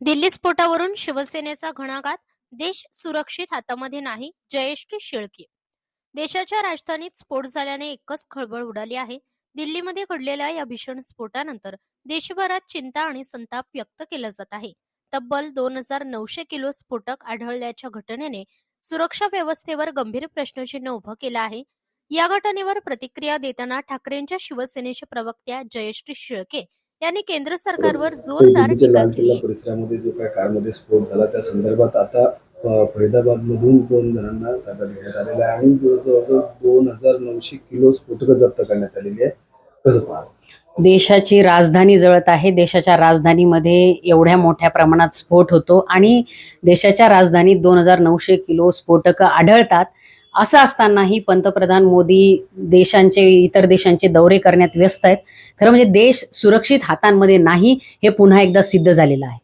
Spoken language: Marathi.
दिल्ली स्फोटावरून शिवसेनेचा घणाघात देश सुरक्षित हातामध्ये नाही जयश्री शेळके. देशाच्या राजधानीत स्फोट झाल्याने एकच खळबळ उडाली आहे. दिल्लीमध्ये घडलेल्या या भीषण स्फोटानंतर देशभरात चिंता आणि संताप व्यक्त केला जात आहे. तब्बल दोन हजार नऊशे किलो स्फोटक आढळल्याच्या घटनेने सुरक्षा व्यवस्थेवर गंभीर प्रश्नचिन्ह उभं केलं आहे. या घटनेवर प्रतिक्रिया देताना ठाकरेंच्या शिवसेनेच्या प्रवक्त्या जयश्री शेळके यांनी केंद्र सरकारवर जोरदार टीका लाल किल्ला केली. परिसरामध्ये जो काय कारमध्ये स्फोट झाला त्या संदर्भात आता अ, फरीदाबादमधून दोन जणांना ताब्यात घेण्यात आलेला आहे आणि जवळजवळ दोन हजार नऊशे किलो स्फोटकं जप्त करण्यात आलेली आहे. कसं पाहा देशाची राजधानी जळत आहे. देशाच्या राजधानीमध्ये एवढ्या मोठ्या प्रमाणात स्फोट होतो आणि देशाच्या राजधानीत दोन हजार नऊशे किलो स्फोटकं आढळतात. असं असतानाही पंतप्रधान मोदी देशांचे इतर देशांचे दौरे करण्यात व्यस्त आहेत. खरं म्हणजे देश सुरक्षित हातांमध्ये नाही हे पुन्हा एकदा सिद्ध झालेलं आहे.